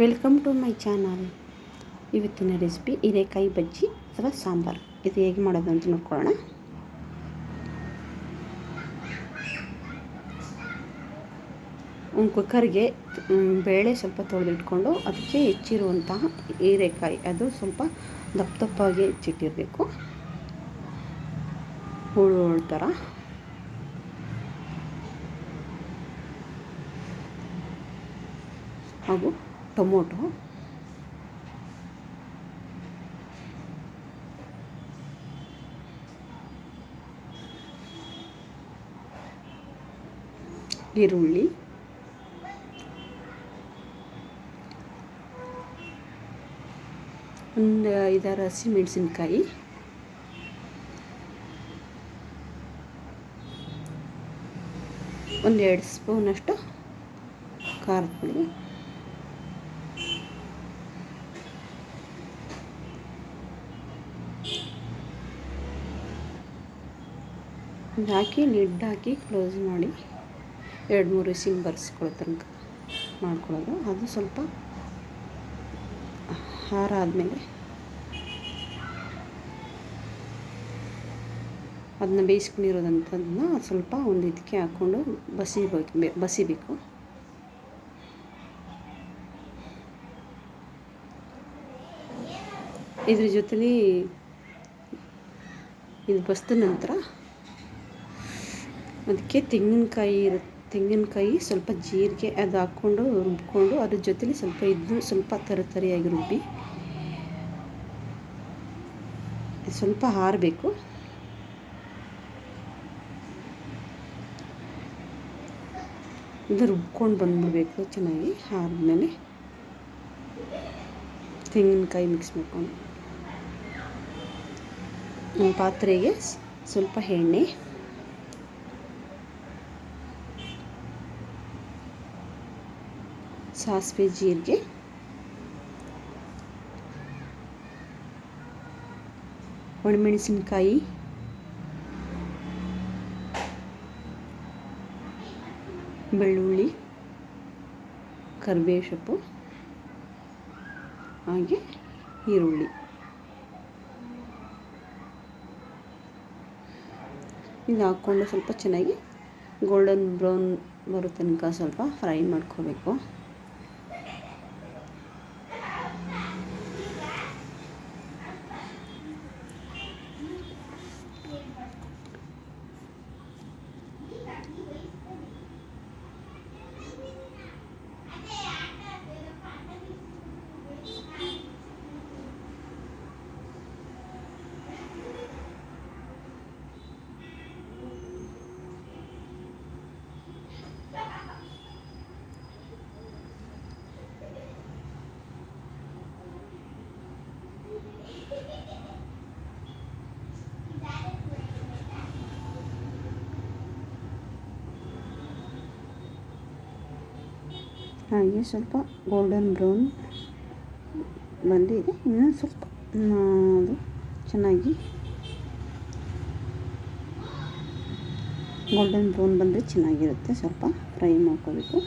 Welcome to my channel. ಇವತ್ತಿನ recipe ಹೀರೆಕಾಯಿ ಬಜ್ಜಿ ಅಥವಾ ಸಾಂಬಾರು. ಇದು ಹೇಗೆ ಮಾಡೋದು ಅಂತ ನೋಡ್ಕೊಳ್ಳೋಣ. ಒಂದು ಕುಕ್ಕರ್ಗೆ ಬೇಳೆ ಸ್ವಲ್ಪ ತೊಳೆದಿಟ್ಕೊಂಡು ಅದಕ್ಕೆ ಹೆಚ್ಚಿರುವಂತಹ ಹೀರೆಕಾಯಿ. ಅದು ಸ್ವಲ್ಪ ದಪ್ಪ ದಪ್ಪಾಗಿ ಹೆಚ್ಚಿಟ್ಟಿರಬೇಕು. ಹುಳು ಥರ. ಹಾಗೂ ಟೊಮೊಟೊ. ಈರುಳ್ಳಿ. ಒಂದು ಐದಾರು ಹಸಿಮೆಣಸಿನ್ಕಾಯಿ. ಒಂದೆರಡು ಸ್ಪೂನಷ್ಟು ಖಾರದ ಪುಡಿ. ಹಾಕಿ, ಲಿಡ್ ಹಾಕಿ, ಕ್ಲೋಸ್ ಮಾಡಿ ಎರಡು ಮೂರು ವಿಸಿಲ್ ಬರ್ಸ್ಕೊಳ್ಳೋ ತನಕ ಮಾಡ್ಕೊಳ್ಳೋದು. ಅದು ಸ್ವಲ್ಪ ಹಾರ ಆದಮೇಲೆ ಅದನ್ನ ಬೇಯಿಸ್ಕೊಂಡಿರೋದಂಥದ್ದನ್ನ ಸ್ವಲ್ಪ ಒಂದು ಇದಕ್ಕೆ ಹಾಕ್ಕೊಂಡು ಬಸಿಬೇಕು ಬಸಿಬೇಕು. ಇದ್ರ ಜೊತೆಲಿ ಇದು ಬಸ್ದ ನಂತರ ಅದಕ್ಕೆ ತೆಂಗಿನಕಾಯಿ ಇರುತ್ತೆ. ತೆಂಗಿನಕಾಯಿ ಸ್ವಲ್ಪ ಜೀರಿಗೆ ಅದು ಹಾಕ್ಕೊಂಡು ರುಬ್ಕೊಂಡು ಅದ್ರ ಜೊತೆಲಿ ಸ್ವಲ್ಪ ಇದ್ದು ಸ್ವಲ್ಪ ತರಿತರಿಯಾಗಿ ರುಬ್ಬಿ ಸ್ವಲ್ಪ ಹಾರಬೇಕು. ಇದು ರುಬ್ಕೊಂಡು ಬಂದ್ಬಿಡ್ಬೇಕು ಚೆನ್ನಾಗಿ ಹಾರಿದ್ಮೇಲೆ ತೆಂಗಿನಕಾಯಿ ಮಿಕ್ಸ್ ಮಾಡ್ಕೊಂಡು. ಪಾತ್ರೆಗೆ ಸ್ವಲ್ಪ ಎಣ್ಣೆ ಸಾಸಿವೆ ಜೀರಿಗೆ. ಒಣಮೆಣಸಿನಕಾಯಿ. ಬೆಳ್ಳುಳ್ಳಿ. ಕರಿಬೇವು ಸೊಪ್ಪು ಹಾಗೆ ಈರುಳ್ಳಿ. ಇದು ಹಾಕ್ಕೊಂಡು ಸ್ವಲ್ಪ ಚೆನ್ನಾಗಿ ಗೋಲ್ಡನ್ ಬ್ರೌನ್ ಬರೋ ತನಕ ಸ್ವಲ್ಪ ಫ್ರೈ ಮಾಡ್ಕೋಬೇಕು. ಹಾಗೆ ಸ್ವಲ್ಪ ಗೋಲ್ಡನ್ ಬ್ರೌನ್ ಬಂದಿದೆ. ಇನ್ನೂ ಸ್ವಲ್ಪ ಅದು ಚೆನ್ನಾಗಿ ಗೋಲ್ಡನ್ ಬ್ರೌನ್ ಬಂದರೆ ಚೆನ್ನಾಗಿರುತ್ತೆ. ಸ್ವಲ್ಪ ಫ್ರೈ ಮಾಡ್ಕೋಬೇಕು.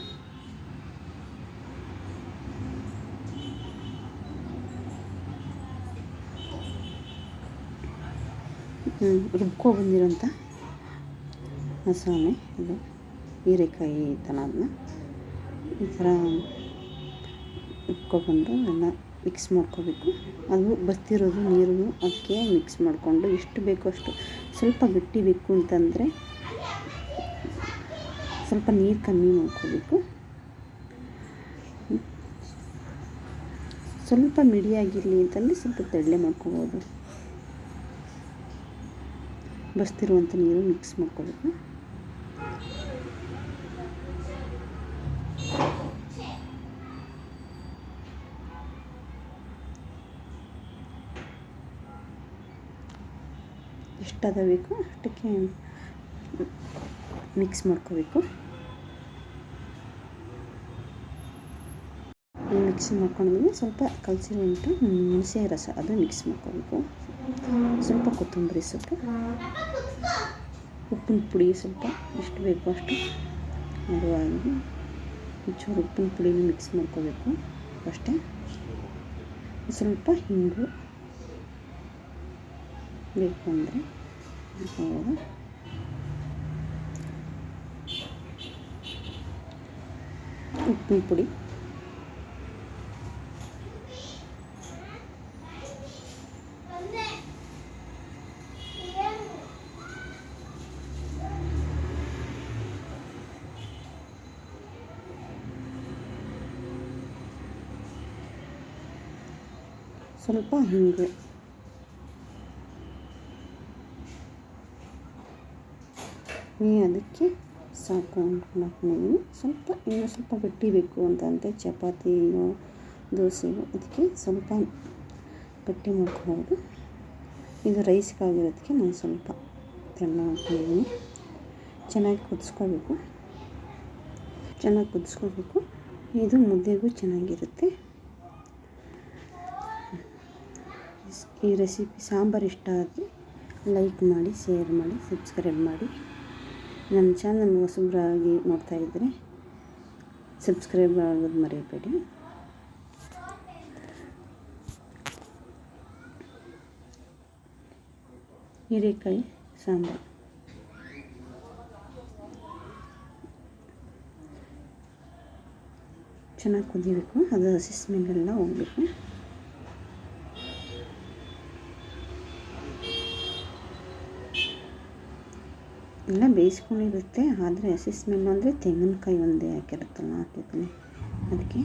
ರುಬ್ಕೊ ಬಂದಿರೋಂಥ ಮಸಾಲೆ ಇದು ಹೀರೆಕಾಯಿ ಅದನ್ನ ಈ ಥರ ಇಟ್ಕೊಬಂದು ಎಲ್ಲ ಮಿಕ್ಸ್ ಮಾಡ್ಕೋಬೇಕು. ಅದು ಬಸ್ತಿರೋದು ನೀರು ಅದಕ್ಕೆ ಮಿಕ್ಸ್ ಮಾಡಿಕೊಂಡು ಎಷ್ಟು ಬೇಕೋ ಅಷ್ಟು ಸ್ವಲ್ಪ ಗಟ್ಟಿ ಬೇಕು ಅಂತಂದರೆ ಸ್ವಲ್ಪ ನೀರು ಕಮ್ಮಿ ಮಾಡ್ಕೋಬೇಕು. ಸ್ವಲ್ಪ ಮಿಡಿಯಾಗಿರಲಿ ಅಂತಂದರೆ ಸ್ವಲ್ಪ ತೆಳ್ಳೆ ಮಾಡ್ಕೋಬೋದು. ಬಸ್ತಿರುವಂಥ ನೀರು ಮಿಕ್ಸ್ ಮಾಡ್ಕೋಬೇಕು. ಎಷ್ಟಾದ ಬೇಕು ಅಷ್ಟಕ್ಕೆ ಮಿಕ್ಸ್ ಮಾಡ್ಕೋಬೇಕು. ಮಿಕ್ಸ್ ಮಾಡ್ಕೊಂಡ್ಮೇಲೆ ಸ್ವಲ್ಪ ಕಲಸಿರುವಂಥ ಹುಣಸೆ ರಸ ಅದು ಮಿಕ್ಸ್ ಮಾಡ್ಕೋಬೇಕು. ಸ್ವಲ್ಪ ಕೊತ್ತಂಬರಿ ಸೊಪ್ಪು. ಉಪ್ಪಿನ ಪುಡಿ ಸ್ವಲ್ಪ ಎಷ್ಟು ಬೇಕು ಅಷ್ಟು ಅದು ಆಗಿ ಒಂಚೂರು ಉಪ್ಪಿನ ಪುಡಿನೂ ಮಿಕ್ಸ್ ಮಾಡ್ಕೋಬೇಕು ಅಷ್ಟೇ. ಸ್ವಲ್ಪ ಹಿಂಗು ಬೇಕು ಅಂದರೆ ಉಪ್ಪಿನ ಪುಡಿ. ಸ್ವಲ್ಪ ಹಿಂಗು. ಈ ಅದಕ್ಕೆ ಸಾಕು ಅಂದ್ಕೊಂಡಿದ್ದೀನಿ ಸ್ವಲ್ಪ ಇನ್ನೂ ಸ್ವಲ್ಪ ಗಟ್ಟಿ ಬೇಕು ಅಂತಂದರೆ ಚಪಾತಿನೋ ದೋಸೆಗೋ ಅದಕ್ಕೆ ಸ್ವಲ್ಪ ಗಟ್ಟಿ ಮಾಡ್ಕೋಬೋದು ಇದು ರೈಸ್ಗಾಗಿರೋದಕ್ಕೆ ನಾನು ಸ್ವಲ್ಪ ತೆಳ್ಳ ಮಾಡ್ಕೊಂಡಿದ್ದೀನಿ ಚೆನ್ನಾಗಿ ಕುದಿಸ್ಕೋಬೇಕು ಚೆನ್ನಾಗಿ ಕುದಿಸ್ಕೋಬೇಕು ಇದು ಮುದ್ದೆಗೂ ಚೆನ್ನಾಗಿರುತ್ತೆ. ಈ ರೆಸಿಪಿ ಸಾಂಬಾರು ಇಷ್ಟ ಆದರೆ ಲೈಕ್ ಮಾಡಿ ಶೇರ್ ಮಾಡಿ ಸಬ್ಸ್ಕ್ರೈಬ್ ಮಾಡಿ. ನನ್ನ ಚಾನಲ್ ಹೊಸಬ್ರಾಗಿ ನೋಡ್ತಾಯಿದ್ರೆ ಸಬ್ಸ್ಕ್ರೈಬ್ ಆಗೋದು ಮರೆಯಬೇಡಿ. ಹೀರೆಕಾಯಿ ಸಾಂಬಾರು. ಚೆನ್ನಾಗಿ ಕುದಿಬೇಕು ಅದು ಹಸಿ ಹೋಗಬೇಕು. ಎಲ್ಲ ಬೇಯಿಸ್ಕೊಂಡಿರುತ್ತೆ ಆದರೆ ಹಸಿ ಸ್ಮೆಲ್ ಅಂದರೆ ತೆಂಗಿನಕಾಯಿ ಒಂದೇ ಹಾಕಿರುತ್ತಲ್ಲ ಹಾಕಿರ್ತೀನಿ ಅದಕ್ಕೆ